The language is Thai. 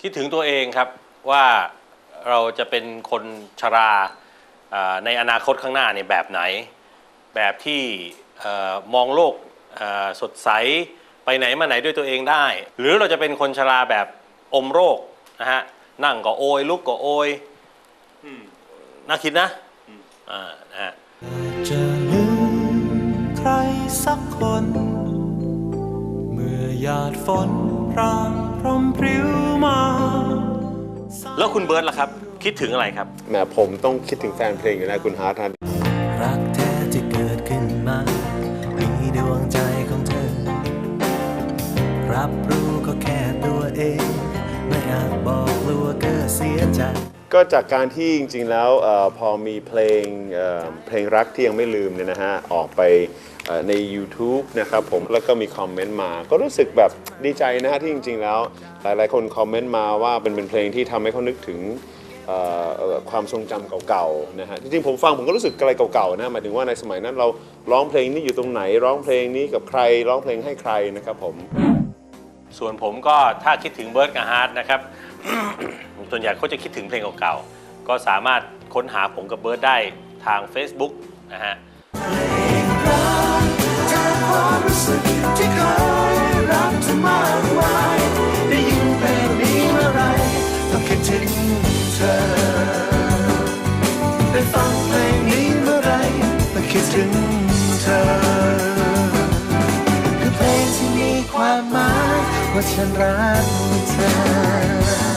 คิดถึงตัวเองครับว่าเราจะเป็นคนชราอ่าในอนาคตข้างหน้าเนี่ยแบบไหน แบบที่เอ่อมองโลกเอ่อสดใสไปไหนมาไหนด้วยตัวเองได้ หรือเราจะเป็นคนชราแบบอมโรคนะฮะนั่งก็โอยลุกก็โอยน่าคิดนะอ่านะฮะจะลืมใครสักคนเมื่อ หยาดฝนพรางพรมพริ้วมา แล้วคุณเบิร์ตล่ะครับ คิดถึงอะไรครับ แหมผมต้องคิดถึงแฟนเพลงอยู่นะคุณฮาร์ทนะรักแท้ที่เกิดขึ้นมา มีดวงใจของเธอ รับรู้ก็แค่ตัวเอง ไม่อาจบอกกลัวเกิดเสียใจ ก็จากการที่จริงๆแล้วเออพอมีเพลงเอ่อเพลงรักที่ยังไม่ลืมเนี่ยนะฮะ ออกไปเอ่อ ใน YouTube นะครับผมแล้วก็มีคอมเมนต์มา ก็รู้สึกแบบดีใจนะฮะที่จริง ๆ แล้ว หลายๆคนคอมเมนต์มาว่าเป็นเป็นเพลงที่ทำให้เขานึกถึงเอ่อเอ่อความทรงจำเก่าๆนะฮะจริงๆผมฟังผมก็รู้สึกอะไรเก่าๆนะหมายถึงว่าในสมัยนั้นเราร้องเพลงนี้อยู่ตรงไหน ร้องเพลงนี้กับใคร ร้องเพลงให้ใครนะครับผม ส่วนผมก็ถ้าคิดถึงเบิร์ดกับฮาร์ดนะครับ ส่วนใหญ่เขาจะคิดถึงเพลงเก่าๆ ก็สามารถค้นหาผมกับเบิร์ดได้ทาง Facebook นะฮะ ความรู้สึกที่เคยรักเธอมากมายได้ยินเพลงนี้เมื่อไรต้องคิดถึงเธอได้ฟังเพลงนี้เมื่อไรต้องคิดถึงเธอคือเพลงที่มีความหมายว่าฉันรักเธอ